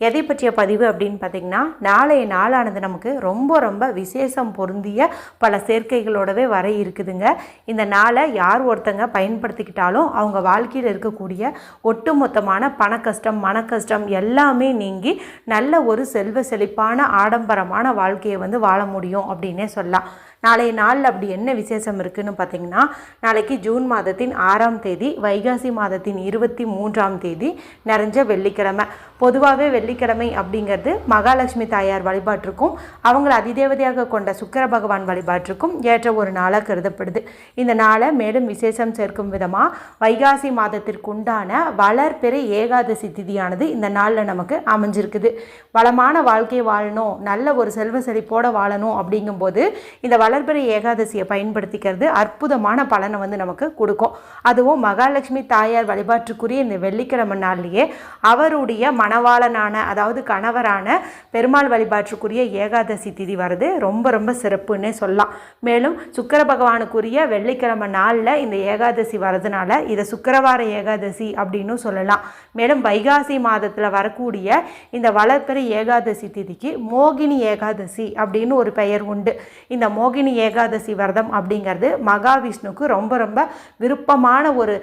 எதை பற்றிய பதிவு அப்படின்னு பார்த்திங்கன்னா நாளைய நாளானது நமக்கு ரொம்ப ரொம்ப விசேஷம் பொருந்திய பல சேர்க்கைகளோடவே வர இருக்குதுங்க. இந்த நாளை யார் ஒருத்தங்க பயன்படுத்திக்கிட்டாலும் அவங்க வாழ்க்கையில் இருக்கக்கூடிய ஒட்டுமொத்தமான பண கஷ்டம் மன கஷ்டம் எல்லாமே நீங்கி நல்ல ஒரு செல்வ செழிப்பான ஆடம்பரமான வாழ்க்கையை வந்து வாழ முடியும் அப்படின்னே சொல்லலாம். நாளைய நாளில் அப்படி என்ன விசேஷம் இருக்குன்னு பார்த்தீங்கன்னா நாளைக்கு ஜூன் மாதத்தின் ஆறாம் தேதி வைகாசி மாதத்தின் இருபத்தி மூன்றாம் தேதி நிறைஞ்ச வெள்ளிக்கிழமை. பொதுவாகவே வெள்ளிக்கிழமை அப்படிங்கிறது மகாலட்சுமி தாயார் வழிபாட்டிற்கும் அவங்கள அதிதேவதையாக கொண்ட சுக்கர பகவான் வழிபாட்டிற்கும் ஏற்ற ஒரு நாளாக கருதப்படுது. இந்த நாளை மேலும் விசேஷம் சேர்க்கும் விதமாக வைகாசி மாதத்திற்குண்டான வளர்பிறை ஏகாதசி திதியானது இந்த நாளில் நமக்கு அமைஞ்சிருக்குது. வளமான வாழ்க்கை வாழணும் நல்ல ஒரு செல்வ செழிப்போடு வாழணும் அப்படிங்கும்போது இந்த வளர்பிறை ஏகாதசியை பயன்படுத்திக்கிறது அற்புதமான பலனை வந்து நமக்கு கொடுக்கும். அதுவும் மகாலட்சுமி தாயார் வழிபாட்டுக்குரிய இந்த வெள்ளிக்கிழமை நாள்லேயே அவருடைய மணவாளனான அதாவது கணவரான பெருமாள் வழிபாட்டுக்குரிய ஏகாதசி திதி வருது ரொம்ப ரொம்ப சிறப்புன்னே சொல்லலாம். மேலும் சுக்கர பகவானுக்குரிய வெள்ளிக்கிழமை நாளில் இந்த ஏகாதசி வரதுனால இதை சுக்கரவார ஏகாதசி அப்படின்னு சொல்லலாம். மேலும் வைகாசி மாதத்தில் வரக்கூடிய இந்த வளர்பிறை ஏகாதசி திதிக்கு மோகினி ஏகாதசி அப்படின்னு ஒரு பெயர் உண்டு. இந்த மோகினி ஏகாதசி விரதம் அப்படிங்கிறது மகாவிஷ்ணுக்கு ரொம்ப ரொம்ப விருப்பமான ஒரு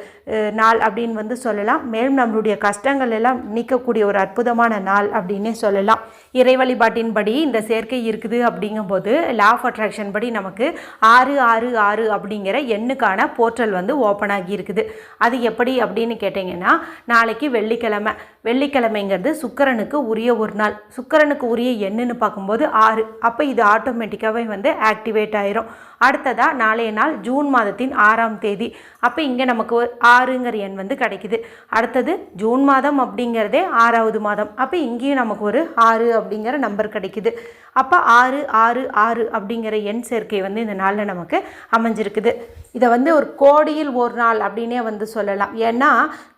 நாள் அப்படின்னு வந்து சொல்லலாம். மேலும் நம்மளுடைய கஷ்டங்கள் எல்லாம் நீக்கக்கூடிய ஒரு அற்புதமான நாள் அப்படின்னே சொல்லலாம். இறை வழிபாட்டின்படி இந்த சேர்க்கை இருக்குது அப்படிங்கும்போது லா ஆஃப் அட்ராக்ஷன் படி நமக்கு ஆறு ஆறு ஆறு அப்படிங்கிற எண்ணுக்கான போர்ட்டல் வந்து ஓப்பன் ஆகி இருக்குது அது எப்படி அப்படின்னு கேட்டிங்கன்னா நாளைக்கு வெள்ளிக்கிழமை. வெள்ளிக்கிழமைங்கிறது சுக்கரனுக்கு உரிய ஒரு நாள். சுக்கரனுக்கு உரிய எண்ணுன்னு பார்க்கும்போது ஆறு. அப்போ இது ஆட்டோமேட்டிக்காகவே வந்து ஆக்டிவேட் ஆயிரும். அடுத்ததாக நாளைய நாள் ஜூன் மாதத்தின் ஆறாம் தேதி. அப்போ இங்கே நமக்கு ஒரு ஆறுங்கிற எண் வந்து கிடைக்குது. அடுத்தது ஜூன் மாதம் அப்படிங்கிறதே ஆறாவது மாதம். அப்போ இங்கேயும் நமக்கு ஒரு ஆறு அப்படிங்கிற நம்பர் கிடைக்குது. அப்போ ஆறு ஆறு ஆறு அப்படிங்கிற எண் சேர்க்கை வந்து இந்த நாளில் நமக்கு அமைஞ்சிருக்குது. இதை வந்து ஒரு கோடியில் ஒரு நாள் அப்படின்னே வந்து சொல்லலாம். ஏன்னா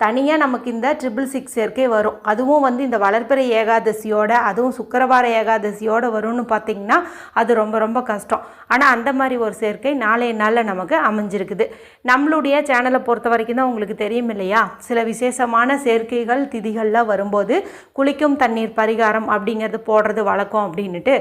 தனியாக நமக்கு இந்த ட்ரிபிள் சிக்ஸ் சேர்க்கை வரும். அதுவும் வந்து இந்த வளர்ப்பிறை ஏகாதசியோட அதுவும் சுக்கரவார ஏகாதசியோட வரும்னு பார்த்தீங்கன்னா அது ரொம்ப ரொம்ப கஷ்டம். ஆனால் அந்த மாதிரி ஒரு சேர்க்கை நாளைய நாளில் நமக்கு அமைஞ்சிருக்குது. நம்மளுடைய சேனலை பொறுத்த வரைக்கும் தான் உங்களுக்கு தெரியும் இல்லையா? சில விசேஷமான சேர்க்கைகள் திதிகள்லாம் வரும்போது குளிக்கும் தண்ணீர் பரிகாரம் அப்படிங்கிறது போடுறது வழக்கம் அப்படின்னுட்டு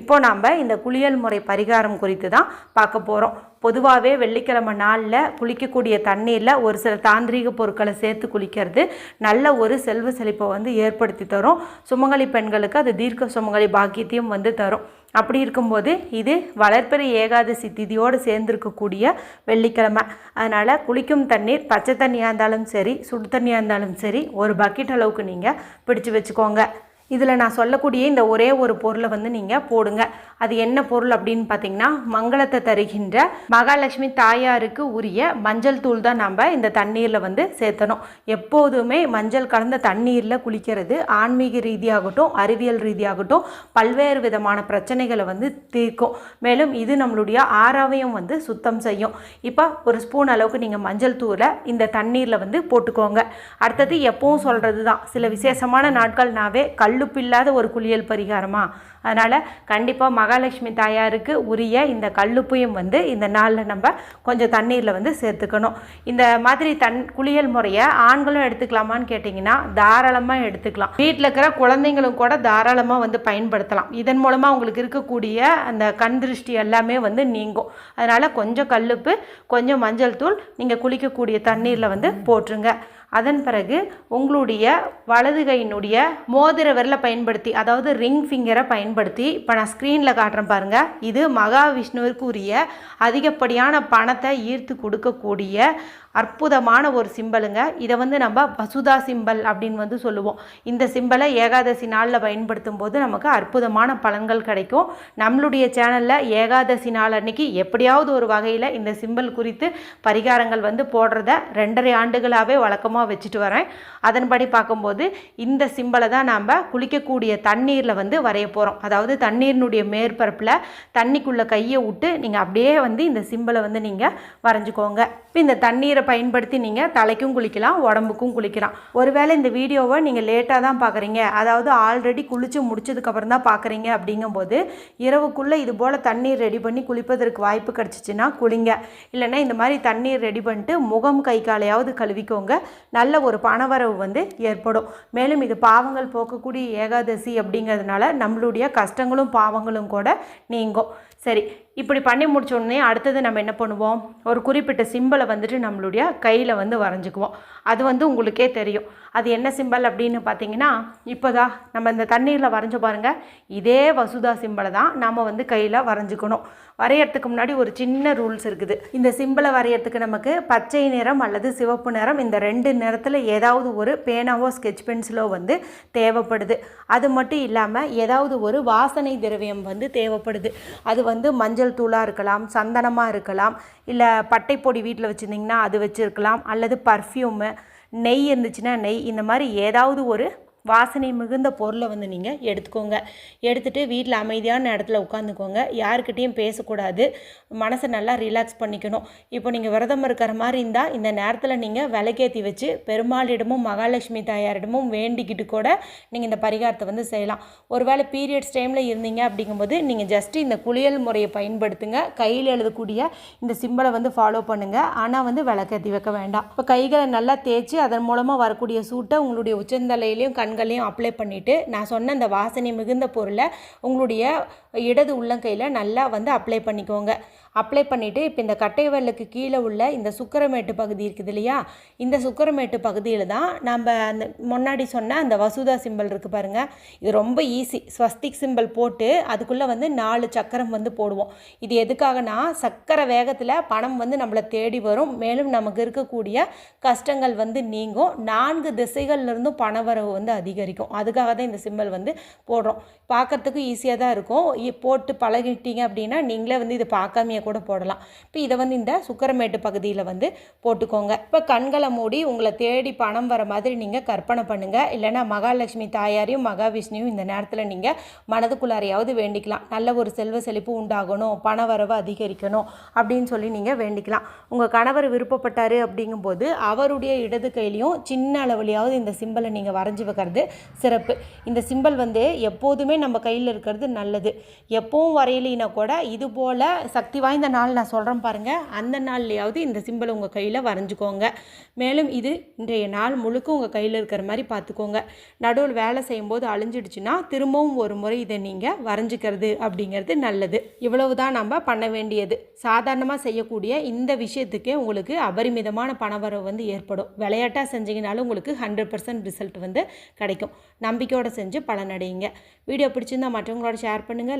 இப்போ நாம் இந்த குளியல் முறை பரிகாரம் குறித்து தான் பார்க்க போகிறோம் பொதுவாகவே வெள்ளிக்கிழமை நாளில் குளிக்கக்கூடிய தண்ணீரில் ஒரு சில தாந்திரீக பொருட்களை சேர்த்து குளிக்கிறது நல்ல ஒரு செல்வ செழிப்பை வந்து ஏற்படுத்தி தரும். சுமங்கலி பெண்களுக்கு அது தீர்க்க சுமங்கலி பாக்கியத்தையும் வந்து தரும். அப்படி இருக்கும்போது இது வளர்ப்பிறை ஏகாதசி திதியோடு சேர்ந்துருக்கக்கூடிய வெள்ளிக்கிழமை. அதனால் குளிக்கும் தண்ணீர் பச்சை தண்ணியாக இருந்தாலும் சரி சுடு தண்ணியாக இருந்தாலும் சரி ஒரு பக்கெட் அளவுக்கு நீங்கள் பிடிச்சு வச்சுக்கோங்க. இதில் நான் சொல்லக்கூடிய இந்த ஒரே ஒரு பொருளை வந்து நீங்கள் போடுங்க. அது என்ன பொருள் அப்படின்னு பார்த்தீங்கன்னா மங்களத்தை தருகின்ற மகாலட்சுமி தாயாருக்கு உரிய மஞ்சள் தூள் தான் நம்ம இந்த தண்ணீரில் வந்து சேர்த்தணும். எப்போதுமே மஞ்சள் கலந்த தண்ணீரில் குளிக்கிறது ஆன்மீக ரீதியாகட்டும் அறிவியல் ரீதியாகட்டும் பல்வேறு விதமான பிரச்சனைகளை வந்து தீர்க்கும். மேலும் இது நம்மளுடைய ஆறாவையும் வந்து சுத்தம் செய்யும். இப்போ ஒரு ஸ்பூன் அளவுக்கு நீங்கள் மஞ்சள் தூளை இந்த தண்ணீரில் வந்து போட்டுக்கோங்க. அடுத்தது எப்பவும் சொல்கிறது தான் சில விசேஷமான நாட்கள்னாவே கல் கல்லுப்பில்லாத ஒரு குளியல் பரிகாரமா? அதனால் கண்டிப்பாக மகாலட்சுமி தாயாருக்கு உரிய இந்த கல்லுப்பையும் வந்து இந்த நாளில் நம்ம கொஞ்சம் தண்ணீரில் வந்து சேர்த்துக்கணும். இந்த மாதிரி தன் குளியல் முறையை ஆண்களும் எடுத்துக்கலாமான்னு கேட்டிங்கன்னா தாராளமாக எடுத்துக்கலாம். வீட்டில் இருக்கிற குழந்தைங்களும் கூட தாராளமாக வந்து பயன்படுத்தலாம். இதன் மூலமாக அவங்களுக்கு இருக்கக்கூடிய அந்த கண் திருஷ்டி எல்லாமே வந்து நீங்கும். அதனால் கொஞ்சம் கல்லுப்பு கொஞ்சம் மஞ்சள் தூள் நீங்கள் குளிக்கக்கூடிய தண்ணீரில் வந்து போட்டுருங்க அதன் பிறகு உங்களுடைய வலது கையினுடைய மோதிர விரலை பயன்படுத்தி அதாவது ரிங் ஃபிங்கரை பயன்படுத்தி இப்போ நான் ஸ்க்ரீனில் காட்டுறேன் பாருங்கள் இது மகாவிஷ்ணுவிற்கு உரிய அதிகப்படியான பணத்தை ஈர்த்து கொடுக்கக்கூடிய அற்புதமான ஒரு சிம்பலுங்க. இதை வந்து நம்ம வசுதா சிம்பல் அப்படின்னு வந்து சொல்லுவோம். இந்த சிம்பலை ஏகாதசி நாளில் பயன்படுத்தும் போது நமக்கு அற்புதமான பலன்கள் கிடைக்கும். நம்மளுடைய சேனலில் ஏகாதசி நாள் அன்னைக்கு எப்படியாவது ஒரு வகையில் இந்த சிம்பல் குறித்து பரிகாரங்கள் வந்து போடுறத ரெண்டரை ஆண்டுகளாகவே வழக்கமாக வச்சுட்டு வரேன். அதன்படி பார்க்கும்போது இந்த சிம்பலை தான் நாம் குளிக்கக்கூடிய தண்ணீரில் வந்து வரைய போகிறோம் அதாவது தண்ணீரினுடைய மேற்பரப்பில் தண்ணிக்குள்ளே கையை விட்டு நீங்கள் அப்படியே வந்து இந்த சிம்பலை வந்து நீங்கள் வரைஞ்சிக்கோங்க. இப்போ இந்த தண்ணீரை பயன்படுத்தி நீங்கள் தலைக்கும் குளிக்கலாம் உடம்புக்கும் குளிக்கலாம். ஒருவேளை இந்த வீடியோவை நீங்கள் லேட்டாக தான் பார்க்குறீங்க அதாவது ஆல்ரெடி குளித்து முடிச்சதுக்கப்புறம் தான் பார்க்குறீங்க அப்படிங்கும்போது இரவுக்குள்ளே இது போல் தண்ணீர் ரெடி பண்ணி குளிப்பதற்கு வாய்ப்பு கிடச்சிச்சின்னா குளிங்க. இல்லைன்னா இந்த மாதிரி தண்ணீர் ரெடி பண்ணிட்டு முகம் கை காலையாவது கழுவிக்கோங்க. நல்ல ஒரு பணவரவு வந்து ஏற்படும். மேலும் இது பாவங்கள் போக்கக்கூடிய ஏகாதசி அப்படிங்கிறதுனால நம்மளுடைய கஷ்டங்களும் பாவங்களும் கூட நீங்கும். சரி இப்படி பண்ணி முடிச்சோடனே அடுத்தது நம்ம என்ன பண்ணுவோம்? ஒரு குறிப்பிட்ட சிம்பிளை வந்துட்டு நம்மளுடைய கையில் வந்து வரைஞ்சிக்குவோம். அது வந்து உங்களுக்கே தெரியும். அது என்ன சிம்பல் அப்படின்னு பார்த்தீங்கன்னா இப்போதா நம்ம இந்த தண்ணீரில் வரைஞ்ச பாருங்கள் இதே வசுதா சிம்பலை தான் நம்ம வந்து கையில் வரைஞ்சிக்கணும். வரையறதுக்கு முன்னாடி ஒரு சின்ன ரூல்ஸ் இருக்குது. இந்த சிம்பிளை வரையறதுக்கு நமக்கு பச்சை நிறம் அல்லது சிவப்பு நிறம் இந்த ரெண்டு நிறத்தில் ஏதாவது ஒரு பேனாவோ ஸ்கெட்ச் பென்சிலோ வந்து தேவைப்படுது. அது மட்டும் இல்லாமல் ஏதாவது ஒரு வாசனை திரவியம் வந்து தேவைப்படுது. அது வந்து மஞ்சள் தூளாக இருக்கலாம் சந்தனமாக இருக்கலாம் இல்லை பட்டைப்பொடி வீட்டில் வச்சுருந்திங்கன்னா அது வச்சுருக்கலாம் அல்லது பர்ஃப்யூமு நெய் இருந்துச்சுன்னா நெய் இந்த மாதிரி ஏதாவது ஒரு வாசனை மிகுந்த பொருளை வந்து நீங்கள் எடுத்துக்கோங்க. எடுத்துகிட்டு வீட்டில் அமைதியான இடத்துல உட்காந்துக்கோங்க. யாருக்கிட்டேயும் பேசக்கூடாது. மனசை நல்லா ரிலாக்ஸ் பண்ணிக்கணும். இப்போ நீங்கள் விரதம் இருக்கிற மாதிரி இருந்தால் இந்த நேரத்தில் நீங்கள் விளக்கேற்றி வச்சு பெருமாளிடமும் மகாலட்சுமி தாயாரிடமும் வேண்டிக்கிட்டு கூட நீங்கள் இந்த பரிகாரத்தை வந்து செய்யலாம். ஒருவேளை பீரியட்ஸ் டைமில் இருந்தீங்க அப்படிங்கும்போது நீங்கள் ஜஸ்ட்டு இந்த குளியல் முறையை பயன்படுத்துங்க. கையில் எழுதக்கூடிய இந்த சிம்பலை வந்து ஃபாலோ பண்ணுங்கள் ஆனால் வந்து விளக்கேற்றி வைக்க வேண்டாம். இப்போ கைகளை நல்லா தேய்ச்சி அதன் மூலமாக வரக்கூடிய சூட்டை உங்களுடைய உச்சந்தலையிலையும் கண் கண்களையும் அப்ளை பண்ணிவிட்டு நான் சொன்ன அந்த வாசனை மிகுந்த பொருளை உங்களுடைய இடது உள்ளங்கையில் நல்லா வந்து அப்ளை பண்ணிக்கோங்க. அப்ளை பண்ணிவிட்டு இப்போ இந்த கட்டை கீழே உள்ள இந்த சுக்கரமேட்டு பகுதி இருக்குது இல்லையா? இந்த சுக்கரமேட்டு பகுதியில் தான் நம்ம அந்த முன்னாடி சொன்ன அந்த வசுதா சிம்பிள் இருக்குது பாருங்கள் இது ரொம்ப ஈஸி ஸ்வஸ்திக் சிம்பிள் போட்டு அதுக்குள்ளே வந்து நாலு சக்கரம் வந்து போடுவோம். இது எதுக்காகனா சக்கரை வேகத்தில் பணம் வந்து நம்மளை தேடி வரும். மேலும் நமக்கு இருக்கக்கூடிய கஷ்டங்கள் வந்து நீங்கும். நான்கு திசைகள்லேருந்தும் பண வரவு வந்து அதிகரிக்கும். அதுக்காக தான் இந்த சிம்பிள் வந்து போடுறோம். பார்க்குறதுக்கு ஈஸியாக தான் இருக்கும். போட்டு பழகிட்டீங்க அப்படின்னா நீங்களே வந்து இதை பார்க்காமையே கூட போடலாம். இப்போ இதை வந்து இந்த சுக்கரமேட்டு பகுதியில் வந்து போட்டுக்கோங்க. இப்போ கண்களை மூடி உங்களை தேடி பணம் வர மாதிரி நீங்கள் கற்பனை பண்ணுங்கள் இல்லைனா மகாலட்சுமி தாயாரையும் மகாவிஷ்ணுவும் இந்த நேரத்தில் நீங்கள் மனதுக்குள்ளாரையாவது வேண்டிக்கலாம். நல்ல ஒரு செல்வ செழிப்பு உண்டாகணும். பண வரவு அதிகரிக்கணும் அப்படின்னு சொல்லி நீங்கள் வேண்டிக்கலாம். உங்கள் கணவர் விருப்பப்பட்டார் அப்படிங்கும்போது அவருடைய இடது கையிலையும் சின்ன அளவுலையாவது இந்த சிம்பிளை நீங்கள் வரைஞ்சி வைக்கிறது சிறப்பு. இந்த சிம்பிள் வந்து எப்போதுமே நம்ம கையில் இருக்கிறது நல்லது. எப்பவும் வரையிலினா கூட இது போல் சக்தி வாய்ந்த நாள் நான் சொல்கிறேன் பாருங்கள் அந்த நாள்லையாவது இந்த சிம்பிளை உங்கள் கையில் வரைஞ்சிக்கோங்க. மேலும் இது இன்றைய நாள் முழுக்க உங்கள் கையில் இருக்கிற மாதிரி பார்த்துக்கோங்க. நடுவில் வேலை செய்யும்போது அழிஞ்சிடுச்சுன்னா திரும்பவும் ஒரு முறை இதை நீங்கள் வரைஞ்சிக்கிறது அப்படிங்கிறது நல்லது. இவ்வளவு தான் நம்ம பண்ண வேண்டியது. சாதாரணமாக செய்யக்கூடிய இந்த விஷயத்துக்கே உங்களுக்கு அபரிமிதமான பணவரவு வந்து ஏற்படும். விளையாட்டாக செஞ்சீங்கனாலும் உங்களுக்கு ஹண்ட்ரட் பர்சன்ட் ரிசல்ட் வந்து கிடைக்கும். நம்பிக்கையோடு செஞ்சு பலனடையுங்க. வீடியோ பிடிச்சிருந்தால் மற்றவங்களோட ஷேர் பண்ணுங்கள்